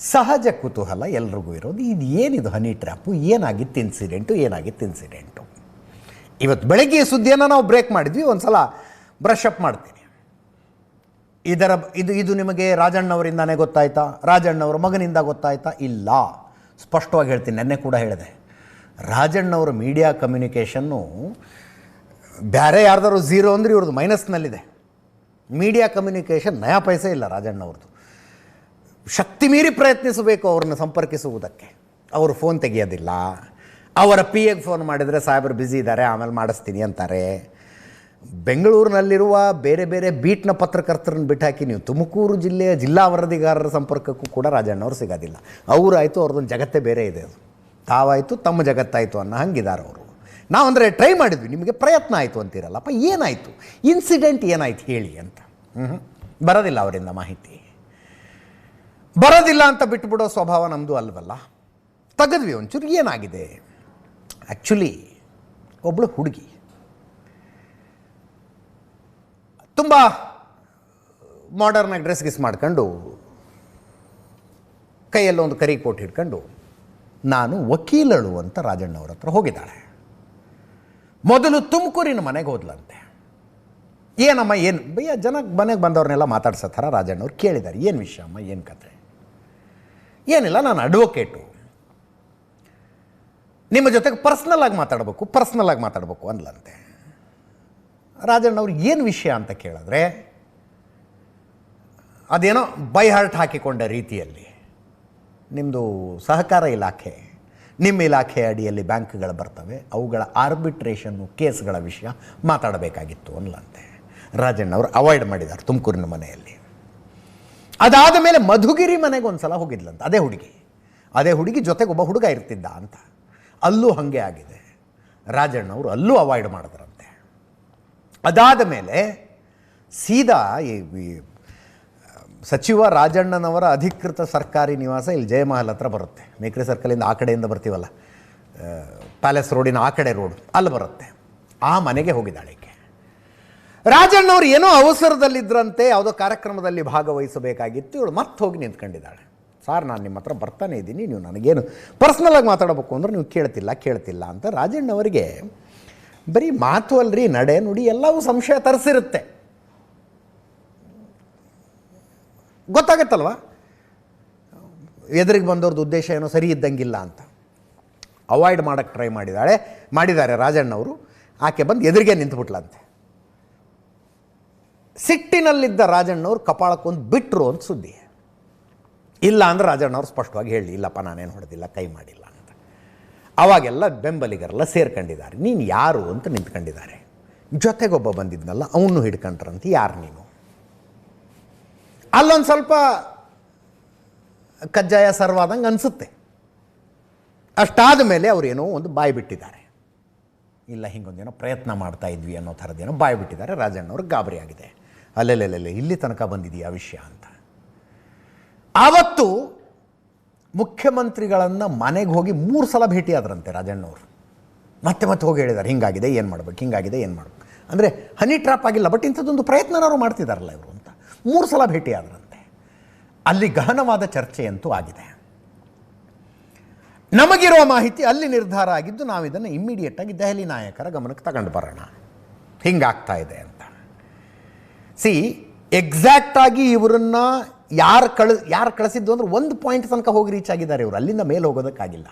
ಸಹಜ ಕುತೂಹಲ ಎಲ್ರಿಗೂ ಇರೋದು. ಇದು ಏನಿದು ಹನಿ ಟ್ರ್ಯಾಪು ಏನಾಗಿತ್ತು ಇನ್ಸಿಡೆಂಟು ಏನಾಗಿತ್ತು ಇನ್ಸಿಡೆಂಟು ಇವತ್ತು ಬೆಳಗ್ಗೆ ಸುದ್ದಿಯನ್ನು ನಾವು ಬ್ರೇಕ್ ಮಾಡಿದ್ವಿ. ಒಂದು ಸಲ ಬ್ರಷ್ ಅಪ್ ಮಾಡ್ತೀನಿ. ಇದರ ಇದು ಇದು ನಿಮಗೆ ರಾಜಣ್ಣವರಿಂದನೇ ಗೊತ್ತಾಯ್ತಾ? ರಾಜಣ್ಣವ್ರ ಮಗನಿಂದ ಗೊತ್ತಾಯ್ತಾ? ಇಲ್ಲ. ಸ್ಪಷ್ಟವಾಗಿ ಹೇಳ್ತೀನಿ. ನೆನ್ನೆ ಕೂಡ ಹೇಳಿದೆ. ರಾಜಣ್ಣವ್ರ ಮೀಡಿಯಾ ಕಮ್ಯುನಿಕೇಷನ್ನು ಬೇರೆ ಯಾರ್ದಾರು ಝೀರೋ ಅಂದರೆ ಇವ್ರದ್ದು ಮೈನಸ್ನಲ್ಲಿದೆ ಮೀಡಿಯಾ ಕಮ್ಯುನಿಕೇಷನ್ ನಯಾ ಪೈಸೆ ಇಲ್ಲ ರಾಜಣ್ಣವ್ರದ್ದು. ಶಕ್ತಿ ಮೀರಿ ಪ್ರಯತ್ನಿಸಬೇಕು ಅವ್ರನ್ನ ಸಂಪರ್ಕಿಸುವುದಕ್ಕೆ. ಅವರು ಫೋನ್ ತೆಗೆಯೋದಿಲ್ಲ. ಅವರ ಪಿ ಎಗೆ ಫೋನ್ ಮಾಡಿದರೆ ಸಾಹೇಬರು ಬ್ಯುಸಿ ಇದ್ದಾರೆ ಆಮೇಲೆ ಮಾಡಿಸ್ತೀನಿ ಅಂತಾರೆ. ಬೆಂಗಳೂರಿನಲ್ಲಿರುವ ಬೇರೆ ಬೇರೆ ಬೀಟ್ನ ಪತ್ರಕರ್ತರನ್ನ ಬಿಟ್ಟಾಕಿ ನೀವು ತುಮಕೂರು ಜಿಲ್ಲೆಯ ಜಿಲ್ಲಾ ವರದಿಗಾರರ ಸಂಪರ್ಕಕ್ಕೂ ಕೂಡ ರಾಜಣ್ಣವ್ರು ಸಿಗೋದಿಲ್ಲ. ಅವರಾಯಿತು ಅವ್ರದ್ದೊಂದು ಜಗತ್ತೇ ಬೇರೆ ಇದೆ ಅದು. ತಾವಾಯಿತು, ತಮ್ಮ ಜಗತ್ತಾಯಿತು ಅನ್ನೋ ಹಂಗಿದ್ದಾರೆ ಅವರು. ನಾವು ಅಂದರೆ ಟ್ರೈ ಮಾಡಿದ್ವಿ, ನಿಮಗೆ ಪ್ರಯತ್ನ ಆಯಿತು ಅಂತೀರಲ್ಲಪ್ಪ, ಏನಾಯಿತು? ಇನ್ಸಿಡೆಂಟ್ ಏನಾಯ್ತು ಹೇಳಿ ಅಂತ. ಹ್ಞೂ ಬರೋದಿಲ್ಲ ಅವರಿಂದ ಮಾಹಿತಿ. ಬರೋದಿಲ್ಲ ಅಂತ ಬಿಟ್ಬಿಡೋ ಸ್ವಭಾವ ನಮ್ಮದು ಅಲ್ವಲ್ಲ? ತೆಗೆದ್ವಿ ಒಂಚೂರು, ಏನಾಗಿದೆ? ಆ್ಯಕ್ಚುಲಿ ಒಬ್ಬಳು ಹುಡುಗಿ. ತುಂಬ ಮಾಡರ್ನಾಗಿ ಡ್ರೆಸ್ ಗಿಸ್ ಮಾಡ್ಕೊಂಡು, ಕೈಯಲ್ಲೊಂದು ಕರಿ ಕೋಟ್ ಹಿಡ್ಕೊಂಡು, ನಾನು ವಕೀಲಳು ಅಂತ ರಾಜಣ್ಣವ್ರ ಹತ್ರ ಹೋಗಿದ್ದಾಳೆ. ಮೊದಲು ತುಮಕೂರಿನ ಮನೆಗೆ ಹೋದ್ಲಂತೆ. ಏನಮ್ಮ, ಏನು? ಭಯ್ಯ ಜನ ಮನೆಗೆ ಬಂದವ್ರನ್ನೆಲ್ಲ ಮಾತಾಡ್ಸೋ ಥರ ರಾಜಣ್ಣವ್ರು ಕೇಳಿದ್ದಾರೆ. ಏನು ವಿಷಯ ಅಮ್ಮ ಏನು ಕತೆ ಏನಿಲ್ಲ, ನಾನು ಅಡ್ವೊಕೇಟು ನಿಮ್ಮ ಜೊತೆಗೆ ಪರ್ಸ್ನಲ್ ಆಗಿ ಮಾತಾಡಬೇಕು ಪರ್ಸ್ನಲ್ ಆಗಿ ಮಾತಾಡಬೇಕು ಅಂದ್ಲಂತೆ. ರಾಜಣ್ಣವ್ರು ಏನು ವಿಷಯ ಅಂತ ಕೇಳಿದ್ರೆ, ಅದೇನೋ ಬೈ ಹಾರ್ಟ್ ಹಾಕಿಕೊಂಡ ರೀತಿಯಲ್ಲಿ ನಿಮ್ಮದು ಸಹಕಾರ ಇಲಾಖೆ, ನಿಮ್ಮ ಇಲಾಖೆ ಅಡಿಯಲ್ಲಿ ಬ್ಯಾಂಕ್ಗಳು ಬರ್ತವೆ, ಅವುಗಳ ಆರ್ಬಿಟ್ರೇಷನ್ನು ಕೇಸ್ಗಳ ವಿಷಯ ಮಾತಾಡಬೇಕಾಗಿತ್ತು ಅನ್ಲಂತೆ ರಾಜಣ್ಣವರು ಅವಾಯ್ಡ್ ಮಾಡಿದ್ದಾರೆ ತುಮಕೂರಿನ ಮನೆಯಲ್ಲಿ. ಅದಾದ ಮೇಲೆ ಮಧುಗಿರಿ ಮನೆಗೆ ಒಂದು ಸಲ ಹೋಗಿದ್ಲಂತ, ಅದೇ ಹುಡುಗಿ. ಅದೇ ಹುಡುಗಿ ಜೊತೆಗೆ ಒಬ್ಬ ಹುಡುಗ ಇರ್ತಿದ್ದ ಅಂತ. ಅಲ್ಲೂ ಹಾಗೆ ಆಗಿದೆ. ರಾಜಣ್ಣವರು ಅಲ್ಲೂ ಅವಾಯ್ಡ್ ಮಾಡಿದ್ರಂತೆ. ಅದಾದ ಮೇಲೆ ಸೀದಾ ಈ ಸಚಿವ ರಾಜಣ್ಣನವರ ಅಧಿಕೃತ ಸರ್ಕಾರಿ ನಿವಾಸ ಇಲ್ಲಿ ಜಯಮಹಲ್ ಹತ್ರ ಬರುತ್ತೆ. ಮೇಕ್ರಿ ಸರ್ಕಲಿಂದ ಆ ಕಡೆಯಿಂದ ಬರ್ತೀವಲ್ಲ ಪ್ಯಾಲೇಸ್ ರೋಡಿನ ಆ ಕಡೆ ರೋಡ್ ಅಲ್ಲಿ ಬರುತ್ತೆ. ಆ ಮನೆಗೆ ಹೋಗಿದ್ದಾಳೆ ರಾಜಣ್ಣವ್ರು ಏನೋ ಅವಸರದಲ್ಲಿದ್ದರಂತೆ ಯಾವುದೋ ಕಾರ್ಯಕ್ರಮದಲ್ಲಿ ಭಾಗವಹಿಸಬೇಕಾಗಿತ್ತು. ಇವಳು ಮತ್ತೆ ಹೋಗಿ ನಿಂತ್ಕೊಂಡಿದ್ದಾಳೆ. ಸಾರ್, ನಾನು ನಿಮ್ಮ ಹತ್ರ ಬರ್ತಾನೆ ಇದ್ದೀನಿ. ನೀವು ನನಗೇನು ಪರ್ಸ್ನಲಾಗಿ ಮಾತಾಡಬೇಕು ಅಂದ್ರೆ ನೀವು ಕೇಳ್ತಿಲ್ಲ ಕೇಳ್ತಿಲ್ಲ ಅಂತ ರಾಜಣ್ಣವರಿಗೆ ಬರೀ ಮಾತು ಅಲ್ರಿ, ನಡೆ ನುಡಿ ಎಲ್ಲವೂ ಸಂಶಯ ತರಿಸಿರುತ್ತೆ. ಗೊತ್ತಾಗತ್ತಲ್ವ? ಎದುರಿಗೆ ಬಂದವ್ರದ್ದು ಉದ್ದೇಶ ಏನೋ ಸರಿ ಇದ್ದಂಗಿಲ್ಲ ಅಂತ. ಅವಾಯ್ಡ್ ಮಾಡೋಕ್ಕೆ ಟ್ರೈ ಮಾಡಿದ್ದಾಳೆ ಮಾಡಿದ್ದಾರೆ ರಾಜಣ್ಣವರು. ಆಕೆ ಬಂದು ಎದುರಿಗೆ ನಿಂತುಬಿಟ್ಲಂತೆ. ಸಿಟ್ಟಿನಲ್ಲಿದ್ದ ರಾಜಣ್ಣವ್ರು ಕಪಾಳಕ್ಕೊಂದು ಬಿಟ್ಟರು ಅಂತ ಸುದ್ದಿ. ಇಲ್ಲ ಅಂದ್ರೆ ರಾಜಣ್ಣವ್ರು ಸ್ಪಷ್ಟವಾಗಿ ಹೇಳಿ, ಇಲ್ಲಪ್ಪ, ನಾನೇನು ಹೊಡೆದಿಲ್ಲ, ಕೈ ಮಾಡಿಲ್ಲ ಅಂತ. ಅವಾಗೆಲ್ಲ ಬೆಂಬಲಿಗರೆಲ್ಲ ಸೇರ್ಕೊಂಡಿದ್ದಾರೆ. ನೀನು ಯಾರು ಅಂತ ನಿಂತ್ಕೊಂಡಿದ್ದಾರೆ. ಜೊತೆಗೊಬ್ಬ ಬಂದಿದ್ನಲ್ಲ, ಅವನು ಹಿಡ್ಕೊಂಡ್ರಂತೆ ಯಾರು ನೀನು? ಅಲ್ಲೊಂದು ಸ್ವಲ್ಪ ಕಜ್ಜಾಯ ಸರ್ವಾದಂಗೆ ಅನಿಸುತ್ತೆ. ಅಷ್ಟಾದ ಮೇಲೆ ಅವರೇನೋ ಒಂದು ಬಾಯಿ ಬಿಟ್ಟಿದ್ದಾರೆ. ಇಲ್ಲ ಹಿಂಗೊಂದೇನೋ ಪ್ರಯತ್ನ ಮಾಡ್ತಾ ಇದ್ವಿ ಅನ್ನೋ ಥರದ್ದೇನೋ ಬಾಯಿ ಬಿಟ್ಟಿದ್ದಾರೆ. ರಾಜಣ್ಣವ್ರಿಗೆ ಗಾಬರಿ ಆಗಿದೆ ಅಲ್ಲೆಲ್ಲೆಲ್ಲೆಲ್ಲೆ, ಇಲ್ಲಿ ತನಕ ಬಂದಿದೆಯಾ ವಿಷಯ ಅಂತ. ಆವತ್ತು ಮುಖ್ಯಮಂತ್ರಿಗಳನ್ನು ಮನೆಗೆ ಹೋಗಿ ಮೂರು ಸಲ ಭೇಟಿಯಾದ್ರಂತೆ ರಾಜಣ್ಣವರು. ಮತ್ತೆ ಮತ್ತೆ ಹೋಗಿ ಹೇಳಿದ್ದಾರೆ ಹಿಂಗಾಗಿದೆ, ಏನು ಮಾಡ್ಬೇಕು, ಹಿಂಗಾಗಿದೆ, ಏನು ಮಾಡ್ಬೇಕು. ಅಂದರೆ ಹನಿ ಟ್ರಾಪ್ ಆಗಿಲ್ಲ ಬಟ್ ಇಂಥದ್ದೊಂದು ಪ್ರಯತ್ನನಾರು ಮಾಡ್ತಿದ್ದಾರಲ್ಲ ಇವರು ಅಂತ. ಮೂರು ಸಲ ಭೇಟಿಯಾದ್ರಂತೆ ಅಲ್ಲಿ ಗಹನವಾದ ಚರ್ಚೆಯಂತೂ ಆಗಿದೆ. ನಮಗಿರುವ ಮಾಹಿತಿ ಅಲ್ಲಿ ನಿರ್ಧಾರ ಆಗಿದ್ದು ನಾವು ಇದನ್ನು ಇಮ್ಮಿಡಿಯೇಟಾಗಿ ದೆಹಲಿ ನಾಯಕರ ಗಮನಕ್ಕೆ ತಗೊಂಡು ಬರೋಣ. ಹಿಂಗಾಗ್ತಾ ಇದೆ ಅಂತ. ಸಿ ಎಕ್ಸಾಕ್ಟಾಗಿ ಇವರನ್ನ ಯಾರು ಕಳ, ಯಾರು ಕಳಿಸಿದ್ದು ಅಂದ್ರೆ ಒಂದು ಪಾಯಿಂಟ್ ತನಕ ಹೋಗಿ ರೀಚ್ ಆಗಿದ್ದಾರೆ ಇವರು. ಅಲ್ಲಿಂದ ಮೇಲೆ ಹೋಗೋದಕ್ಕಾಗಿಲ್ಲ.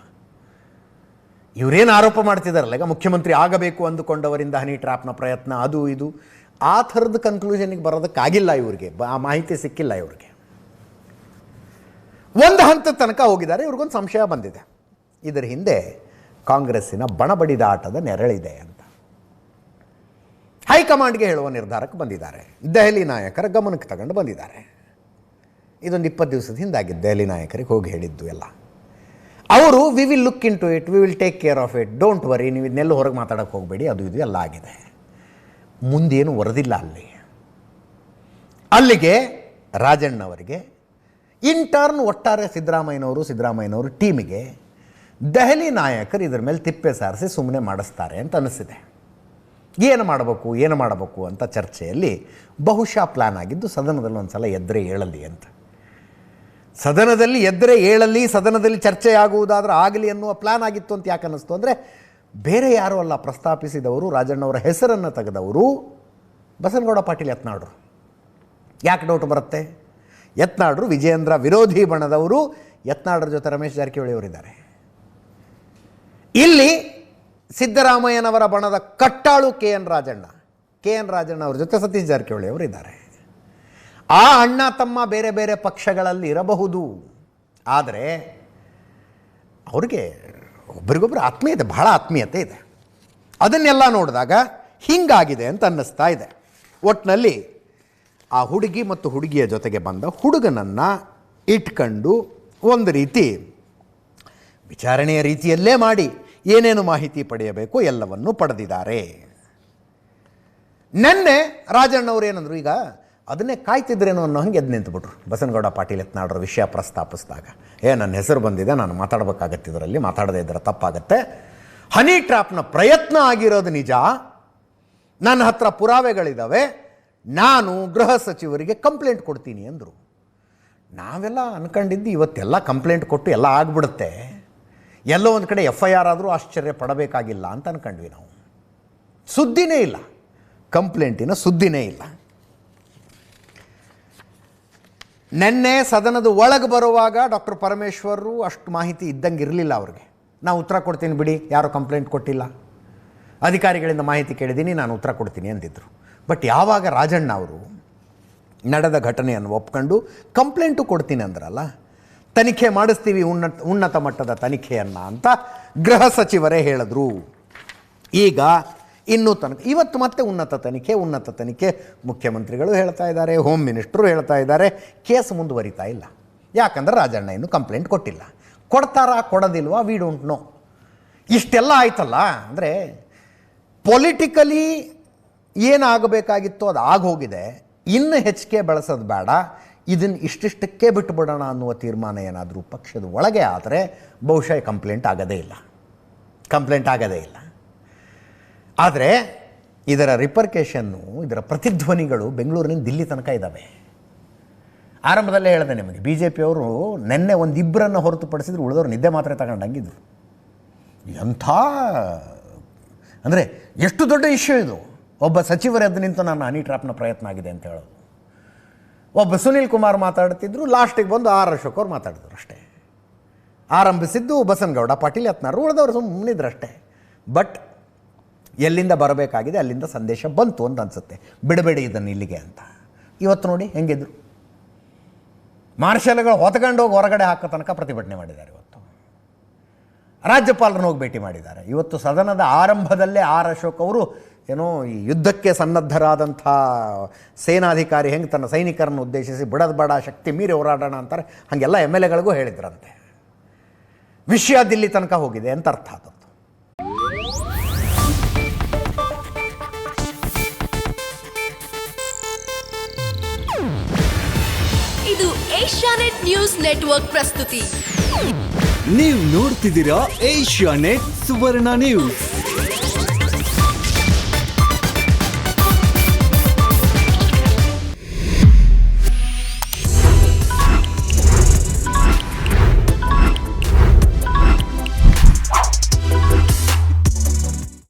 ಇವರೇನು ಆರೋಪ ಮಾಡ್ತಿದ್ದಾರಲ್ಲ ಈಗ ಮುಖ್ಯಮಂತ್ರಿ ಆಗಬೇಕು ಅಂದುಕೊಂಡವರಿಂದ ಹನಿ ಟ್ರ್ಯಾಪ್ನ ಪ್ರಯತ್ನ, ಅದು ಇದು. ಆ ಥರದ ಕನ್ಕ್ಲೂಷನ್ಗೆ ಬರೋದಕ್ಕಾಗಿಲ್ಲ ಇವ್ರಿಗೆ. ಆ ಮಾಹಿತಿ ಸಿಕ್ಕಿಲ್ಲ ಇವ್ರಿಗೆ. ಒಂದು ಹಂತದ ತನಕ ಹೋಗಿದ್ದಾರೆ. ಇವ್ರಿಗೊಂದು ಸಂಶಯ ಬಂದಿದೆ. ಇದರ ಹಿಂದೆ ಕಾಂಗ್ರೆಸ್ಸಿನ ಬಣಬಡಿದಾಟದ ನೆರಳಿದೆ ಅಂತ. ಹೈಕಮಾಂಡ್ಗೆ ಹೇಳುವ ನಿರ್ಧಾರಕ್ಕೆ ಬಂದಿದ್ದಾರೆ. ದೆಹಲಿ ನಾಯಕರ ಗಮನಕ್ಕೆ ತಗೊಂಡು ಬಂದಿದ್ದಾರೆ. ಇದೊಂದು ಇಪ್ಪತ್ತು ದಿವಸದ ಹಿಂದಾಗಿದ್ದು ದೆಹಲಿ ನಾಯಕರಿಗೆ ಹೋಗಿ ಹೇಳಿದ್ದು ಎಲ್ಲ. ಅವರು we will look into it we will take care of it don't worry ನೀವು ಇದನ್ನೆಲ್ಲ ಹೊರಗೆ ಮಾತಾಡೋಕ್ಕೆ ಹೋಗಬೇಡಿ, ಅದು ಇದು ಎಲ್ಲ ಆಗಿದೆ. ಮುಂದೇನು ವರದಿಲ್ಲ ಅಲ್ಲಿ. ಅಲ್ಲಿಗೆ ರಾಜಣ್ಣವರಿಗೆ ಇಂಟರ್ನ್ ಒಟ್ಟಾರೆ ಸಿದ್ದರಾಮಯ್ಯನವರು ಸಿದ್ದರಾಮಯ್ಯನವರು ಟೀಮಿಗೆ ದೆಹಲಿ ನಾಯಕರು ಇದ್ರ ಮೇಲೆ ತಿಪ್ಪೆ ಸಾರಿಸಿ ಸುಮ್ಮನೆ ಮಾಡಿಸ್ತಾರೆ ಅಂತ ಅನಿಸಿದೆ ಏನು ಮಾಡಬೇಕು ಏನು ಮಾಡಬೇಕು ಅಂತ ಚರ್ಚೆಯಲ್ಲಿ ಬಹುಶಃ ಪ್ಲ್ಯಾನ್ ಆಗಿದ್ದು ಸದನದಲ್ಲಿ ಒಂದು ಸಲ ಎದ್ರೆ ಏಳಲಿ ಅಂತ. ಸದನದಲ್ಲಿ ಎದ್ರೆ ಏಳಲಿ, ಸದನದಲ್ಲಿ ಚರ್ಚೆ ಆಗುವುದಾದ್ರೆ ಆಗಲಿ ಅನ್ನುವ ಪ್ಲ್ಯಾನ್ ಆಗಿತ್ತು ಅಂತ ಯಾಕೆ ಅನ್ನಿಸ್ತು ಅಂದರೆ ಬೇರೆ ಯಾರೂ ಅಲ್ಲ, ಪ್ರಸ್ತಾಪಿಸಿದವರು, ರಾಜಣ್ಣವರ ಹೆಸರನ್ನು ತೆಗೆದವರು ಬಸನಗೌಡ ಪಾಟೀಲ್ ಯತ್ನಾಡ್ರು ಯಾಕೆ ಡೌಟ್ ಬರುತ್ತೆ? ಯತ್ನಾಡ್ರು ವಿಜಯೇಂದ್ರ ವಿರೋಧಿ ಬಣದವರು ಯತ್ನಾಡ್ರ ಜೊತೆ ರಮೇಶ್ ಜಾರಕಿಹೊಳಿ ಅವರಿದ್ದಾರೆ. ಇಲ್ಲಿ ಸಿದ್ದರಾಮಯ್ಯನವರ ಬಣದ ಕಟ್ಟಾಳು K N Rajanna. K N Rajanna ಅವ್ರ ಜೊತೆ ಸತೀಶ್ ಜಾರಕಿಹೊಳಿ ಅವರು ಇದ್ದಾರೆ. ಆ ಅಣ್ಣ ತಮ್ಮ ಬೇರೆ ಬೇರೆ ಪಕ್ಷಗಳಲ್ಲಿ ಇರಬಹುದು. ಆದರೆ ಅವ್ರಿಗೆ ಒಬ್ರಿಗೊಬ್ರು ಆತ್ಮೀಯತೆ, ಬಹಳ ಆತ್ಮೀಯತೆ ಇದೆ. ಅದನ್ನೆಲ್ಲ ನೋಡಿದಾಗ ಹಿಂಗಾಗಿದೆ ಅಂತ ಅನ್ನಿಸ್ತಾ ಇದೆ. ಒಟ್ಟಿನಲ್ಲಿ ಆ ಹುಡುಗಿ ಮತ್ತು ಹುಡುಗಿಯ ಜೊತೆಗೆ ಬಂದ ಹುಡುಗನನ್ನು ಇಟ್ಕೊಂಡು ಒಂದು ರೀತಿ ವಿಚಾರಣೆಯ ರೀತಿಯಲ್ಲೇ ಮಾಡಿ ಏನೇನು ಮಾಹಿತಿ ಪಡೆಯಬೇಕು ಎಲ್ಲವನ್ನು ಪಡೆದಿದ್ದಾರೆ. ನೆನ್ನೆ ರಾಜಣ್ಣವ್ರು ಏನಂದ್ರು, ಈಗ ಅದನ್ನೇ ಕಾಯ್ತಿದ್ರೇನು ಅನ್ನೋ ಹಂಗೆ ಎದ್ದು ನಿಂತುಬಿಟ್ರು. ಬಸನಗೌಡ ಪಾಟೀಲ್ ಎತ್ನಾಡ್ರ ವಿಷಯ ಪ್ರಸ್ತಾಪಿಸಿದಾಗ. ಏ, ನನ್ನ ಹೆಸರು ಬಂದಿದೆ, ನಾನು ಮಾತಾಡಬೇಕಾಗತ್ತೆ ಇದರಲ್ಲಿ, ಮಾತಾಡದೇ ಇದ್ರೆ ತಪ್ಪಾಗತ್ತೆ. ಹನಿ ಟ್ರಾಪ್ನ ಪ್ರಯತ್ನ ಆಗಿರೋದು ನಿಜ. ನನ್ನ ಹತ್ರ ಪುರಾವೆಗಳಿದ್ದಾವೆ ನಾನು ಗೃಹ ಸಚಿವರಿಗೆ ಕಂಪ್ಲೇಂಟ್ ಕೊಡ್ತೀನಿ ಅಂದರು. ನಾವೆಲ್ಲ ಅನ್ಕೊಂಡಿದ್ದು ಇವತ್ತೆಲ್ಲ ಕಂಪ್ಲೇಂಟ್ ಕೊಟ್ಟು ಎಲ್ಲ ಆಗ್ಬಿಡುತ್ತೆ. ಎಲ್ಲೋ ಒಂದು ಕಡೆ ಎಫ್ ಐ ಆರ್ ಆದರೂ ಆಶ್ಚರ್ಯ ಪಡಬೇಕಾಗಿಲ್ಲ ಅಂತ ಅಂದ್ಕೊಂಡ್ವಿ ನಾವು. ಸುದ್ದಿನೇ ಇಲ್ಲ. ಕಂಪ್ಲೇಂಟಿನ ಸುದ್ದಿನೇ ಇಲ್ಲ. ನೆನ್ನೆ ಸದನದ ಒಳಗೆ ಬರುವಾಗ ಡಾಕ್ಟರ್ ಪರಮೇಶ್ವರರು ಅಷ್ಟು ಮಾಹಿತಿ ಇದ್ದಂಗೆ ಇರಲಿಲ್ಲ ಅವ್ರಿಗೆ. ನಾನು ಉತ್ತರ ಕೊಡ್ತೀನಿ ಬಿಡಿ, ಯಾರು ಕಂಪ್ಲೇಂಟ್ ಕೊಟ್ಟಿಲ್ಲ. ಅಧಿಕಾರಿಗಳಿಂದ ಮಾಹಿತಿ ಕೇಳಿದ್ದೀನಿ, ನಾನು ಉತ್ತರ ಕೊಡ್ತೀನಿ ಅಂದಿದ್ದರು ಬಟ್ ಯಾವಾಗ ರಾಜಣ್ಣ ಅವರು ನಡೆದ ಘಟನೆಯನ್ನು ಒಪ್ಕೊಂಡು ಕಂಪ್ಲೇಂಟು ಕೊಡ್ತೀನಿ ಅಂದ್ರಲ್ಲ ತನಿಖೆ ಮಾಡಿಸ್ತೀವಿ ಉನ್ನತ ಉನ್ನತ ಮಟ್ಟದ ತನಿಖೆಯನ್ನು ಅಂತ ಗೃಹ ಸಚಿವರೇ ಹೇಳಿದ್ರು. ಈಗ ಇನ್ನೂ ತನಕ ಇವತ್ತು ಮತ್ತೆ ಉನ್ನತ ತನಿಖೆ ಉನ್ನತ ತನಿಖೆ ಮುಖ್ಯಮಂತ್ರಿಗಳು ಹೇಳ್ತಾ ಇದ್ದಾರೆ ಹೋಮ್ ಮಿನಿಸ್ಟ್ರು ಹೇಳ್ತಾ ಇದ್ದಾರೆ. ಕೇಸ್ ಮುಂದುವರಿತಾ ಇಲ್ಲ. ಯಾಕಂದ್ರೆ ರಾಜಣ್ಣ ಇನ್ನೂ ಕಂಪ್ಲೇಂಟ್ ಕೊಟ್ಟಿಲ್ಲ. ಕೊಡ್ತಾರಾ, ಕೊಡೋದಿಲ್ವಾ ವಿ ಡೋಂಟ್ ನೋ ಇಷ್ಟೆಲ್ಲ ಆಯ್ತಲ್ಲ, ಅಂದರೆ ಪೊಲಿಟಿಕಲಿ ಏನಾಗಬೇಕಾಗಿತ್ತು ಅದು ಆಗೋಗಿದೆ. ಇನ್ನು ಹೆಚ್ಚಿಗೆ ಬೆಳೆಸೋದು ಬೇಡ. ಇದನ್ನು ಇಷ್ಟಿಷ್ಟಕ್ಕೆ ಬಿಟ್ಟುಬಿಡೋಣ ಅನ್ನುವ ತೀರ್ಮಾನ ಏನಾದರೂ ಪಕ್ಷದ ಒಳಗೆ ಆದರೆ ಬಹುಶಃ ಕಂಪ್ಲೇಂಟ್ ಆಗೋದೇ ಇಲ್ಲ. ಕಂಪ್ಲೇಂಟ್ ಆಗೋದೇ ಇಲ್ಲ. ಆದರೆ ಇದರ ರಿಪರ್ಕೇಷನ್ನು, ಇದರ ಪ್ರತಿಧ್ವನಿಗಳು ಬೆಂಗಳೂರಿನಿಂದ ದಿಲ್ಲಿ ತನಕ ಇದ್ದಾವೆ ಆರಂಭದಲ್ಲೇ ಹೇಳಿದೆ ನಿಮಗೆ ಬಿ ಜೆ ಪಿಯವರು ನಿನ್ನೆ ಒಂದು ಇಬ್ಬರನ್ನು ಹೊರತುಪಡಿಸಿದ್ರು ಉಳಿದವರು ನಿದ್ದೆ ಮಾತ್ರ ತಗೊಂಡಂಗಿದ್ರು. ಎಂಥ ಅಂದರೆ ಎಷ್ಟು ದೊಡ್ಡ ಇಶ್ಯೂ ಇದು. ಒಬ್ಬ ಸಚಿವರು ಎದ್ದು ನಿಂತು ನಾನು ಹನಿ ಟ್ರಾಪ್ನ ಪ್ರಯತ್ನ ಆಗಿದೆ ಅಂತ ಹೇಳೋದು. ಒಬ್ಬ ಸುನೀಲ್ ಕುಮಾರ್ ಮಾತಾಡ್ತಿದ್ರು, ಲಾಸ್ಟಿಗೆ ಬಂದು ಆರ್ ಅಶೋಕ್ ಅವ್ರು ಮಾತಾಡಿದ್ರು ಅಷ್ಟೇ. ಆರಂಭಿಸಿದ್ದು ಬಸನಗೌಡ ಪಾಟೀಲ್ ಯತ್ನಾರು ಉಳಿದವರು ಸುಮ್ಮನಿದ್ರು ಅಷ್ಟೇ. ಬಟ್ ಎಲ್ಲಿಂದ ಬರಬೇಕಾಗಿದೆ, ಅಲ್ಲಿಂದ ಸಂದೇಶ ಬಂತು ಅಂತ ಅನಿಸುತ್ತೆ. ಬಿಡಬೇಡಿ ಇದನ್ನು ಇಲ್ಲಿಗೆ ಅಂತ. ಇವತ್ತು ನೋಡಿ ಹೆಂಗಿದ್ರು. ಮಾರ್ಷಲ್ಗಳು ಹೊತ್ಕೊಂಡು ಹೋಗಿ ಹೊರಗಡೆ ಹಾಕೋ ತನಕ ಪ್ರತಿಭಟನೆ ಮಾಡಿದ್ದಾರೆ ಇವತ್ತು. ರಾಜ್ಯಪಾಲರನ್ನು ಹೋಗಿ ಭೇಟಿ ಮಾಡಿದ್ದಾರೆ. ಇವತ್ತು ಸದನದ ಆರಂಭದಲ್ಲೇ ಆರ್ ಅಶೋಕ್ ಅವರು ಏನೋ ಈ ಯುದ್ಧಕ್ಕೆ ಸನ್ನದ್ಧರಾದಂಥ ಸೇನಾಧಿಕಾರಿ ಹೆಂಗೆ ತನ್ನ ಸೈನಿಕರನ್ನು ಉದ್ದೇಶಿಸಿ ಬಿಡದ ಬೇಡ ಶಕ್ತಿ ಮೀರಿ ಹೋರಾಡೋಣ ಅಂತಾರೆ. ಹಾಗೆಲ್ಲ ಎಂ ಎಲ್ ಎಗಳಿಗೂ ಹೇಳಿದ್ರಂತೆ. ವಿಷಯ ದಿಲ್ಲಿ ತನಕ ಹೋಗಿದೆ ಅಂತ ಅರ್ಥ ಆದದ್ದು. ಇದು ಏಷ್ಯಾನೆಟ್ ನ್ಯೂಸ್ ನೆಟ್ವರ್ಕ್ ಪ್ರಸ್ತುತಿ. ನೀವು ನೋಡ್ತಿದ್ದೀರಾ ಏಷ್ಯಾನೆಟ್ ಸುವರ್ಣ ನ್ಯೂಸ್.